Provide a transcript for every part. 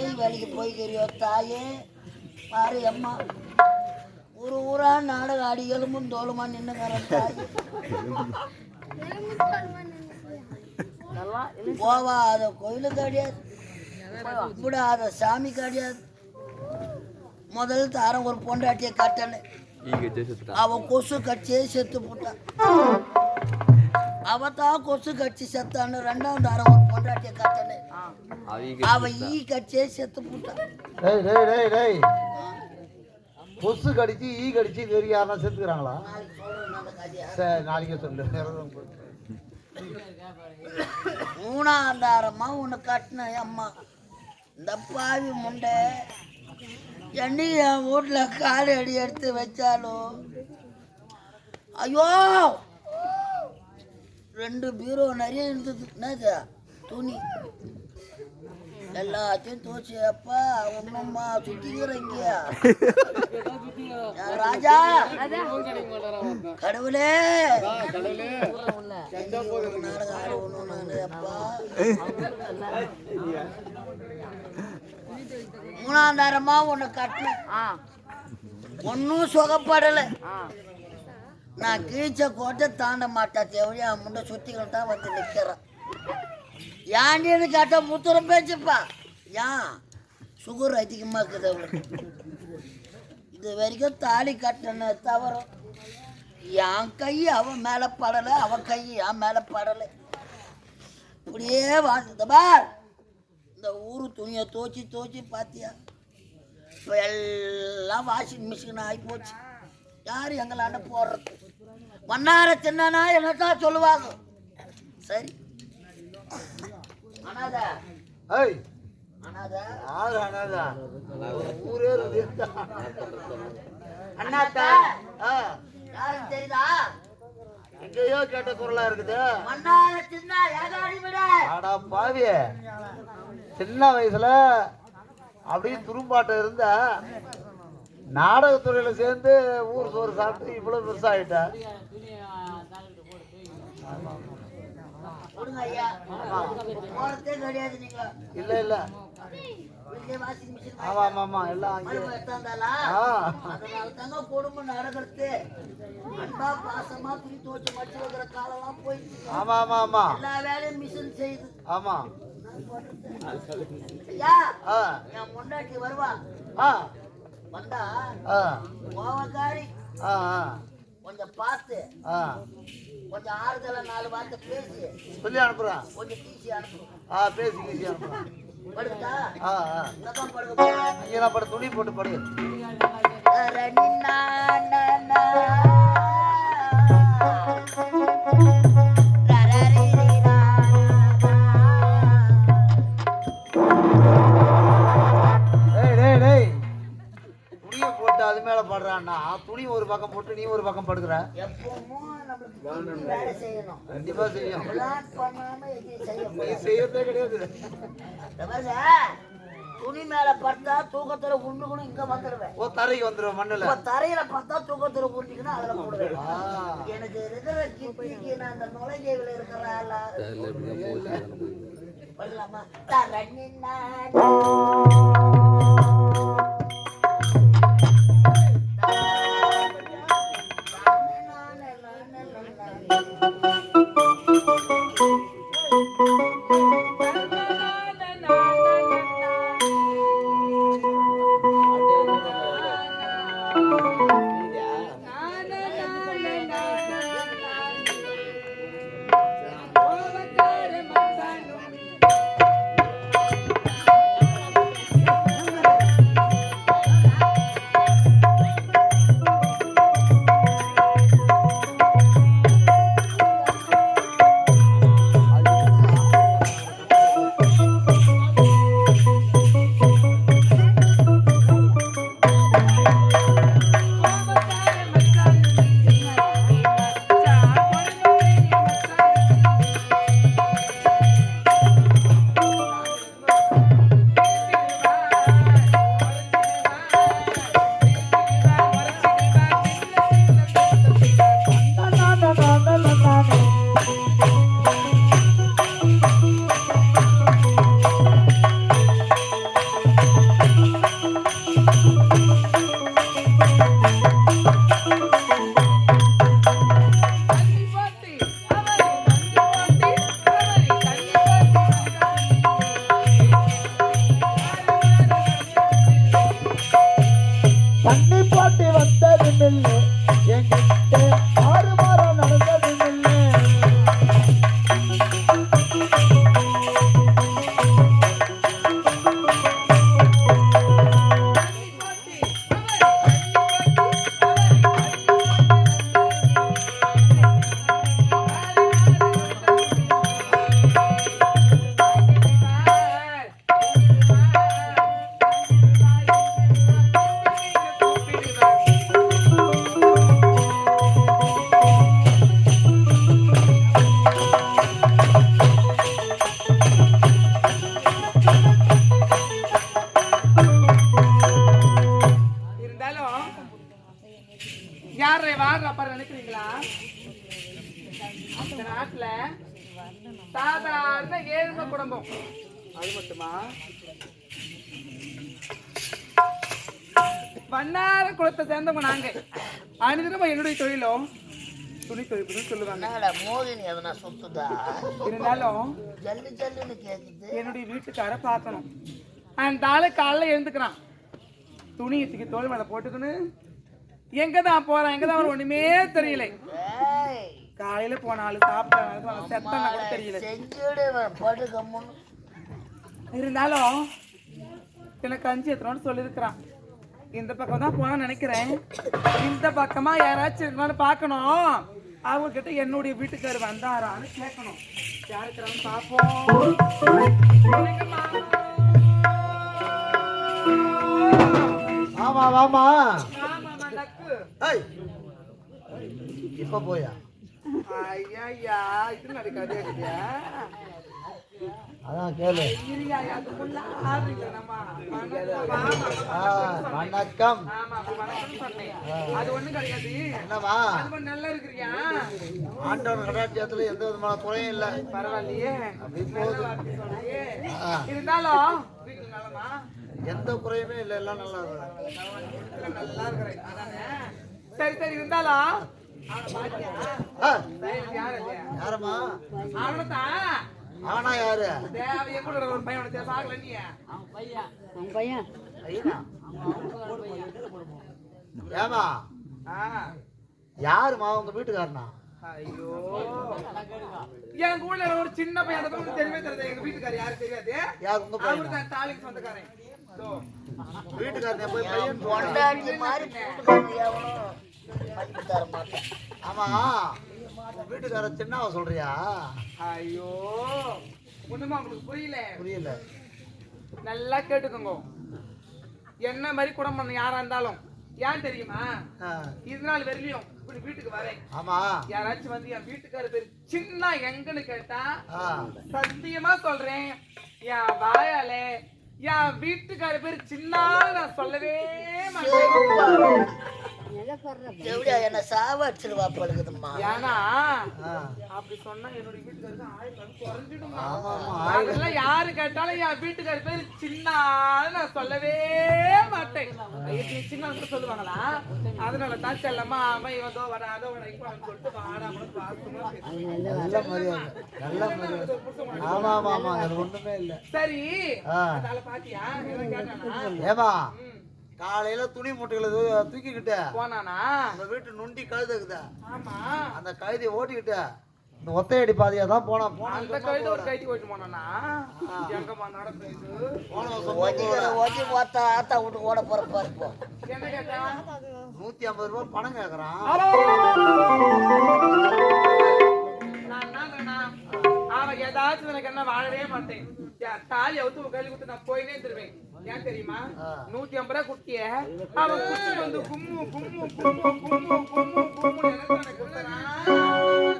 ஏய் வேலைக்கு போய்க்கிறியோ தாயே? பாரு அம்மா. ஒரு ஊரா நாடகம் ஆடி எலும்பும் தோலுமா நின்னுக்கிறேன் தாயே. போவாத கோயிலு கிடையாது. கும்பிடாத சாமி கிடையாது. முதல் தாரம் ஒரு பொண்டாட்டியை கட்டணு அவன் கொசு கட்சியே செத்து போட்டான். அவ தான் கொசு கட்சி செத்தான்னு ரெண்டாம் தாரம் ஒரு பொண்டாட்டியை கட்டணு அவன் ஈ கட்சியே செத்து போட்டான் டேய் டேய் டேய் டேய். கொசு கடிச்சு ஈ கடிச்சு இது வரைக்கும் யாருன்னா செத்துக்கிறாங்களா. சரி நாளைக்கே சொல்லு. மூணாம் தாரமா உன்னை கட்டின அம்மா. இந்த பாவி முண்டை. என்னை என் வீட்டில் கால் அடி எடுத்து வச்சாலும் ஐயோ! ரெண்டு பீரோ நிறைய இருந்தது. என்னது? துணி. எல்லாத்தையும் தோச்சு அப்பா ஒன்றும்மா சுத்திக்கிறீங்க. ராஜா? கடவுளே. மூணாந்தாரமா ஆடணும் நானு அப்பா உன்னை கட்டணும். ஒன்றும் சுகப்படலை. நான் கீழ்ச்ச கோட்டை தாண்ட மாட்டேன் தேவையா முண்டை சுத்திக்கிட்டு தான் வந்து நிற்கிறேன். ஏன்டின்னு கேட்டால் முத்துரம் பேச்சுப்பா? ஏன்? சுகர் அதிகமாக இருக்குது அவளுக்கு. இது வரைக்கும் தாலி கட்டின தவறும் என் கை அவன் மேலே படலை அவன் கை என் மேலே படலை. இப்படியே வாசித்த இந்த ஊர் துணியை தோச்சி தோச்சி பார்த்தியா? இப்போ எல்லாம் வாஷிங் மிஷின் ஆகி போச்சு. யார் எங்களாண்ட போடுறது மன்னார சின்னனா என்னத்தான் சொல்லுவாங்க? சரி. அனாதா. ஏய். அனாதா. யாரு அண்ணாதா ஊரே. அண்ணாத்தா. யாரும் தெரியுதா? எங்கேயோ கேட்ட குரலா இருக்குது. ஆடா பாவி சின்ன வயசுல அப்படியே துரும்பாட்டம் இருந்த நாடகத்துறையில சேர்ந்து ஊர் சோறு சாப்பிட்டு கிடையாது நீங்க இல்ல இல்ல. ஆமா ஆமா ஆமா. எல்லாம் அங்கே. மருமக எடுத்தாந்தாளா ஆ. அதனால தாங்க குடும்பம் நடக்கிறது அன்பா பாசமா துணி துவச்சு மடிச்சு வைக்கிற காலம்லாம் போயிடுச்சு ஆமா ஆமா ஆமா. எல்லா வேலையும் மிஷின் செய்யுது ஆமா. ஐயா என் முன்னாடி வருவா. ஆ. வந்தா கோவக்காரி கொஞ்சம் பார்த்து. கொஞ்சம் ஆறுதலா நாலு வார்த்தை பேசி. சொல்லி அனுப்புறேன். கொஞ்சம் டீசி அனுப்பும் ஆ பேசி பேசி அனுப்புறேன். படுத்தா? ஆ ஆ. படுக்க இங்கே நான் பட துணி போட்டு படு. டேய் அது மேல படுறான்னா துணி ஒரு பக்கம் போட்டு நீ ஒரு பக்கம் படுக்கிற? கண்டிப்பா செய்யும் நீ செய்யறதே கிடையாது. துணி மேல பட்டா தூக்கத்துல உண்டுக்கணும் இங்க வந்துடுவேன் ஓ தரைக்கு வந்துடும் மண்ணுல. தரையில பார்த்தா தூக்கத்துல உருட்டிக்கணும் அதுல போடுவேன். எனக்கு இருக்கிற கிட்னிக்கு நான் அந்த நுழைஞ்சைவில் இருக்கிற பண்ணி பாட்டி வந்தது அது மட்டுமா? வண்ணார குலத்தை சேர்ந்தவங்க நாங்க. அனுதினமும் என்னுடைய தொழிலும் துணி தொழில் சொல்லுவாங்க. மோகினி எதனா சுத்துதா? இருந்தாலும் ஜல்லு ஜல்லுன்னு கேக்குது. என்னுடைய வீட்டுக்கார பார்க்கணும். அந்த ஆளு காலைல எழுந்துக்கிறான். துணியை தூக்கி தோல் மேல போட்டுக்கின்னு எங்க தான் போறான் எங்க தான் ஒண்ணுமே தெரியல. காலையில போனாலும் சாப்பிட்டாலும் செத்தனா கூட தெரியல. இருந்தாலும் எனக்கு அஞ்சு எத்தனோன்னு சொல்லியிருக்கிறான். இந்த பக்கம் தான் போனா நினைக்கிறேன். இந்த பக்கமா யாராச்சும் இருக்கணும்னு பார்க்கணும். அவங்க கிட்ட என்னுடைய வீட்டுக்காரர் வந்தாரான்னு கேட்கணும். யாருக்கிறான்னு பார்ப்போம்? ஆமா நக்கு. ஏய் இப்ப போயா? ஐயா இது நடக்காது அதான் கேளு. வணக்கம் அது ஒண்ணும் கிடையாது. என்னவா? நல்லா இருக்கிறியா? ஆண்டவன் கடாட்சியத்துல எந்த விதமான குறையும் இல்லை. பரவாயில்லையே. இருந்தாலும் எந்த குறையுமே இல்லை எல்லாம் நல்லா இருக்கு. நல்லா இருக்கிறேன்? சரி சரி இருந்தாலும் யாரு யாரம்மா ஆனா யாரு தேவை என் கூட இருக்கிற ஒரு பையன் ஏமா யாருமா உங்க வீட்டுக்காரனா ஐயோ என் கூட ஒரு சின்ன பையன் அந்த தெரியவே தெரியாது எங்க வீட்டுக்காரர் யாரு தெரியாது யார் உங்க அவரு தாலிக்கு சொந்தக்காரன் வீட்டுக்காரன் போய் பையன் பொண்டாட்டி மாதிரி பண்ணி தர மாட்டேன் வீட்டுக்காரன் சின்னவ சொல்றியா? ஐயோ ஒண்ணுமா உங்களுக்கு புரியல? புரியல. நல்லா கேட்டுக்கோங்க. என்ன மாதிரி குடும்பம் யாரா இருந்தாலும். ஏன் தெரியுமா? இது நாள் வரலையும் இப்படி வீட்டுக்கு வரேன். ஆமா. யாராச்சும் வந்து என் வீட்டுக்கார பேர் சின்ன எங்கன்னு கேட்டா சத்தியமா சொல்றேன். என் வாயாலே என் வீட்டுக்கார பேர் சின்ன நான் சொல்லவே மாட்டேன். எப்படியா என்ன சாவடிச்சிருவா பழுகுதும்மா ஏன்னா ஆ. அப்படி சொன்னா வீட்டுக்காருக்கு குறைஞ்சிடுமா ஆமா, ஆமா, அதெல்லாம் யாரு கேட்டாலும் என் வீட்டுக்கார பேர் சின்ன நான் சொல்லவே மாட்டேன். சின்ன சொல்லுவாங்களா? அதனால தான் செல்லம்மா அவன் இவன் தோ வர அதோ வர இப்போ அவன் சொல்லிட்டு வாடாமலும் பாசமா பேசுவேன். நல்ல மரியாதை. நல்ல மரியாதை. ஆமா ஆமா ஆமா அது ஒண்ணுமே இல்ல. சரி ஆ. அதால பாத்தியா? ம். காலையில துணி மூட்டைகளை தூக்கிக்கிட்டு போனானா? உங்க வீட்டு நுண்டி கழுதுக்குதா. ஆமா. அந்த கழுதியை ஓட்டிக்கிட்டு இந்த ஒத்தையடி பாதையா தான் போனா போனா அந்த கழுத்து ஒரு கைதி ஓட்டு போனானா எங்கம்மா நடக்குது ஒட்டி பார்த்தா ஆத்தா விட்டு ஓட என்ன கேட்டா நூத்தி ஐம்பது ரூபாய் பணம் கேக்குறான். நான் என்ன அவன் ஏதாச்சும் எனக்கு என்ன வாழவே மாட்டேன். தாலி அவுத்து உன் கையில கொடுத்து நான் போயினே திருவேன் ஏன் தெரியுமா. நூத்தி ஐம்பது ரூபாய் குட்டிய அவன் குட்டி வந்து கும்மு கும்மு கும்மு கும்மு கும்மு கும்மு எனக்கு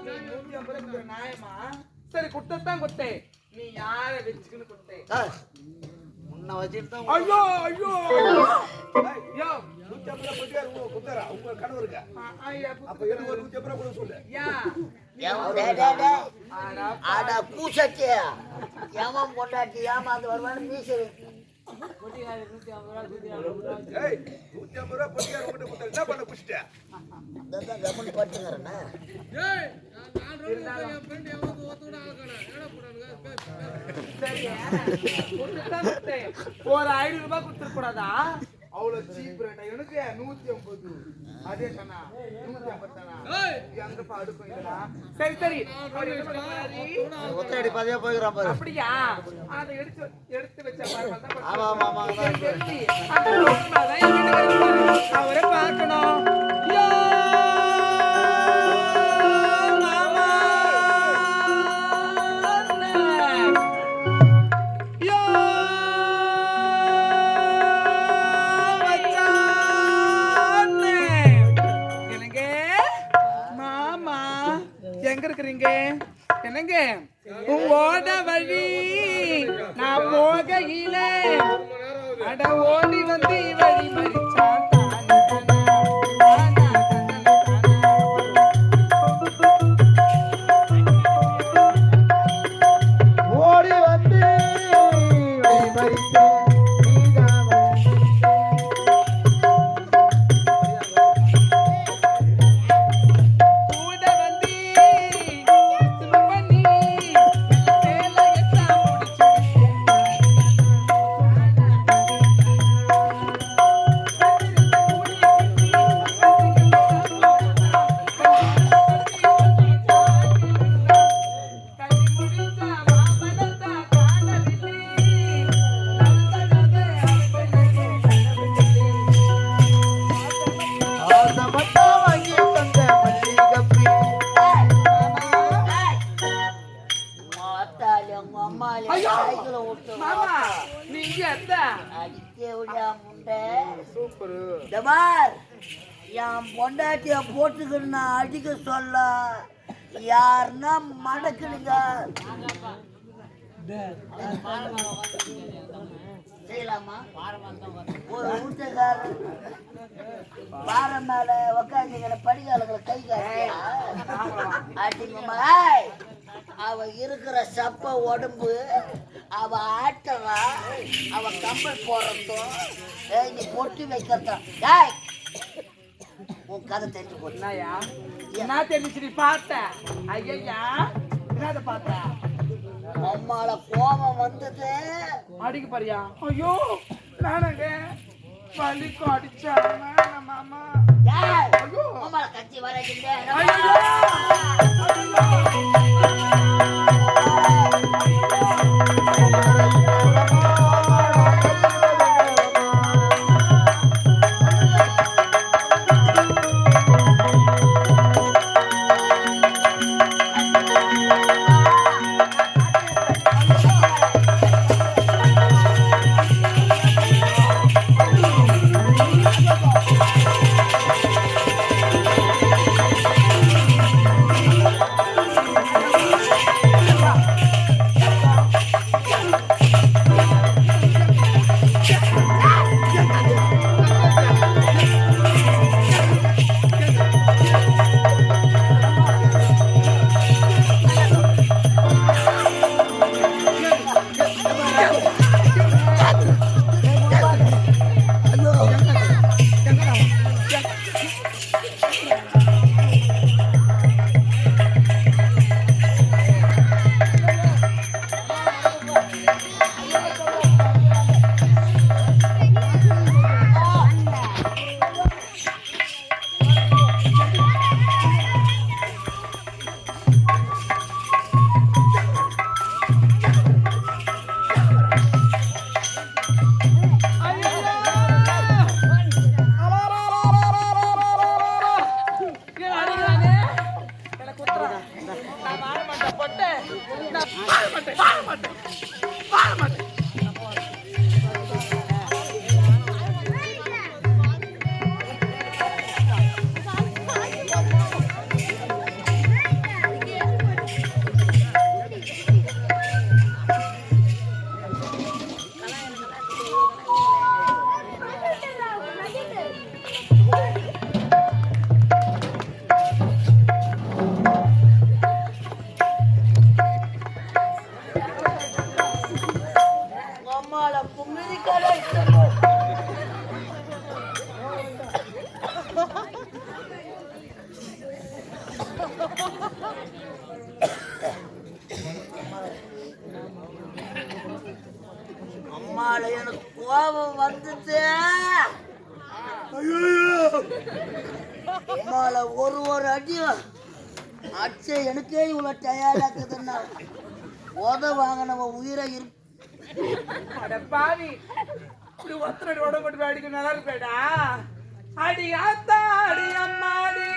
எனக்கு நூத்தி ஐம்பது கொடுக்குற நியாயமா சரி குட்டத்தான் குத்தே நீ யார வச்சுக்கின்னு குத்தே ஏய், உன்னை வச்சுட்டு தான் ஐயோ ஐயோ ஐயோ ஆ, ஐயா, யா. எவன் டேய், டேய், டேய். ஆடா, ஆடா பூசச்சி எவன் பொண்டாட்டி ஏமாந்து வருவான்னு மீசு இதான் கவனம் பட்டுங்கிறேன்னா சரியா? கொடுத்துதான் கொடுத்தேன். ஒரு ஐநூறு ரூபாய் கொடுத்துருக்க கூடாதா அவ்வளவு சீப் ரேட்டா எனக்கு நூத்தி ஐம்பது. அதே தானா நூத்தி ஐம்பது தானா எங்கப்பா அடுக்கும் இதெல்லாம் சரி சரி. அவர்? ஒத்தையடி பாதையா போய்க்கிறான் பாரு. அப்படியா? அதை எடுத்து எடுத்து வச்ச பாரு. ஆமா ஆமா ஆமா. சரி, அதான் ஐயோ என் பொண்டாட்டிய போட்டுக்கிட்டு அடிக்க சொல்ல யாருன்னா மடக்குனுங்க செய்யலாமா ஒரு வீட்டுக்காரர் பாறை மேல உக்காந்துக்கிற படிக்காலங்களை கை காட்டிங்க அவ இருக்கிற சப்ப உடம்பு அவ ஆட்டவா அவ கம்பல் போடுறதும் நீ பொட்டி வைக்கிறதும். ஏய் உன் கதை தெரிஞ்சு என்னய்யா? என்ன தெரிஞ்சுச்சு? நீ பார்த்த? ஐயா என்னத பார்த்த? அம்மால கோபம் வந்தது. அடிக்க பாரியா? ஐயோ நானங்க பள்ளிக்கு அடிச்சாங்க நம்ம அம்மா. ஏய், அம்மால கட்சி வரைக்கும் ஐயோ! அம்மால எனக்கு கோபம் வந்துச்சு. அம்மால ஒரு ஒரு அடியும் அடிச்சு எனக்கே இவ்வளவு டயர்டாக்குதுன்னா உத வாங்கினவன் உயிரை இரு. பாவி. இப்படி ஒத்தரடி உடம்பு அடிக்க நல்லா இருப்பேடா. அடி ஆத்தா அடி அம்மாடி.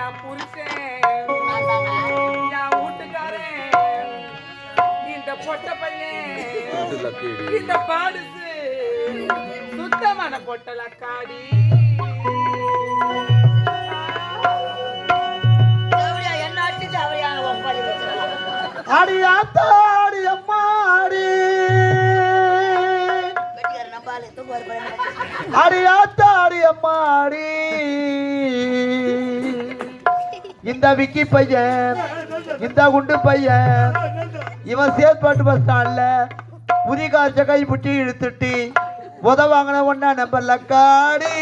என் புருஷன் இந்த பொட்ட பையன் இந்த பாடுசு சுத்தமான பொட்டலக்காடி தேவடியா என்ன அடிச்சு அவரையாக ஒப்பாடி வச்சிருக்காங்க அடி ஆத்தாடி அம்மாடி வெட்டிக்கார நம்பாலே தூக்குவார் பாருங்க அடி ஆத்தாடி அம்மாடி இந்த விக்கி பையன் இந்த குண்டு பையன் இவன் சேத்பாட்டு பஸ் ஸ்டாண்ட்ல புதி காய்ச்ச கை புட்டி இழுத்துட்டி உத வாங்கின ஒன்னா நம்ம லக்காடி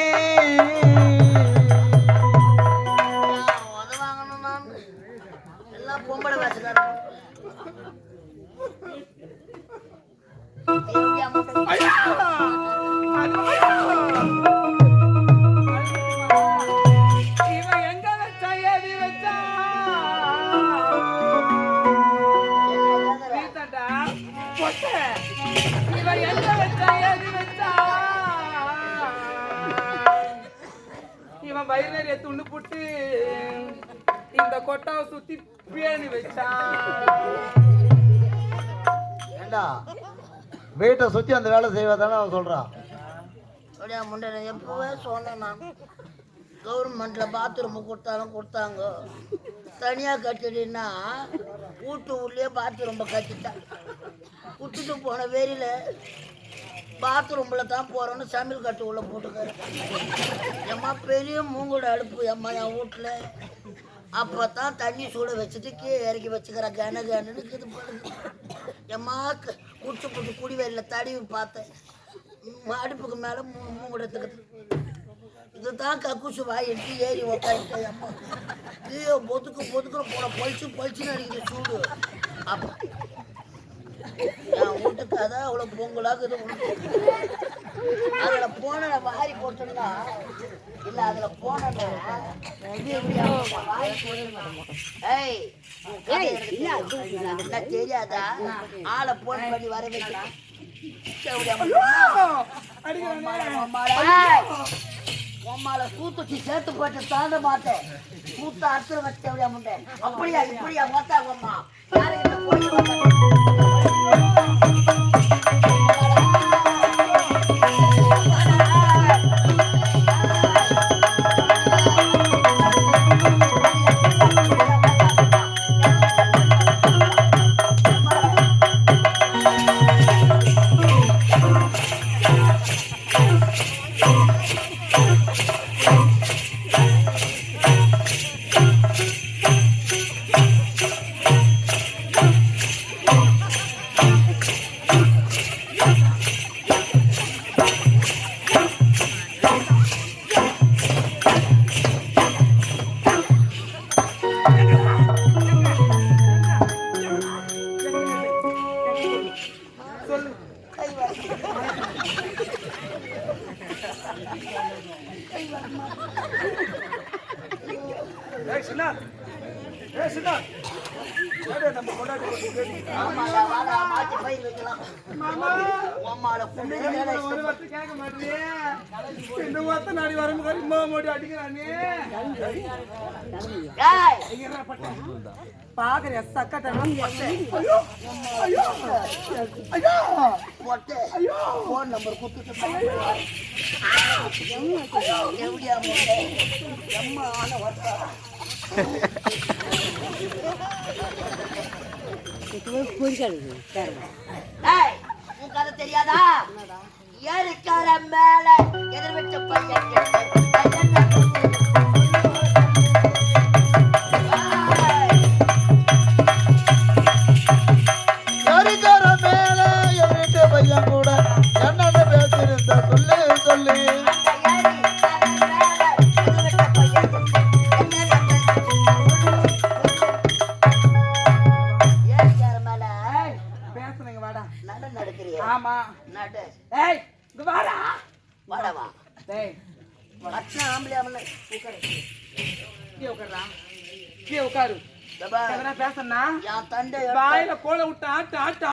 சொன்னேன்? நான் கவர்மெண்ட்டில் பாத்ரூம் கொடுத்தாலும் கொடுத்தாங்க. தனியாக கட்டிடுன்னா வீட்டு உள்ளே பாத்ரூம் கட்டிட்டேன் விட்டுட்டு போன வெறியில் பாத்ரூமில் தான் போகிறோன்னு சமையல் கட்டு உள்ள போட்டுக்காரு எம்மா பெரிய மூங்கோட அடுப்பு எம்மா என் வீட்டில் அப்போ தான் தண்ணி சூட வச்சுட்டு கீழே இறக்கி வச்சுக்கிறேன் கன கனன்னு இது பண்ணுது எம்மா குடிச்சு போட்டு குடி வெறியில் தடவி பார்த்தேன். அடுப்புக்கு மேலே மூ மூங்கோட எடுத்துக்கிட்டு இதுதான் கக்கூசு வாயிட்டு ஏறி உக்காந்துட்டேன் அம்மா. கீழே பொதுக்கு பொதுக்குற போன பழிச்சு பழிச்சுன்னு அடிக்குது சூடு. அப்போ என் வீட்டு கதை அவ்வளோ பொங்கலாக இது அதில் போன வாரி போட்டோம்னா. இல்லை அதில் போன ஏய் தெரியாதா? ஆளை போன் பண்ணி வர வைக்கலாம் உம்மால சூத்துச்சு சேர்த்து போட்டு தாண்ட மாட்டேன். சூத்த அறுத்து வச்சவடியா முண்டை? அப்படியா இப்படியா மாத்தாங்க அம்மா. யாருக்கிட்ட இந்த வார்த்தை நாடி வரும்போது அம்மா. மோடி அடிக்கிறானே பாக்குற சக்கட்ட போன் நம்பர் கொடுத்துட்டு எப்படியா ஆன தெரியாதா? ஏறிக்கார மேல எதிர் பையன்.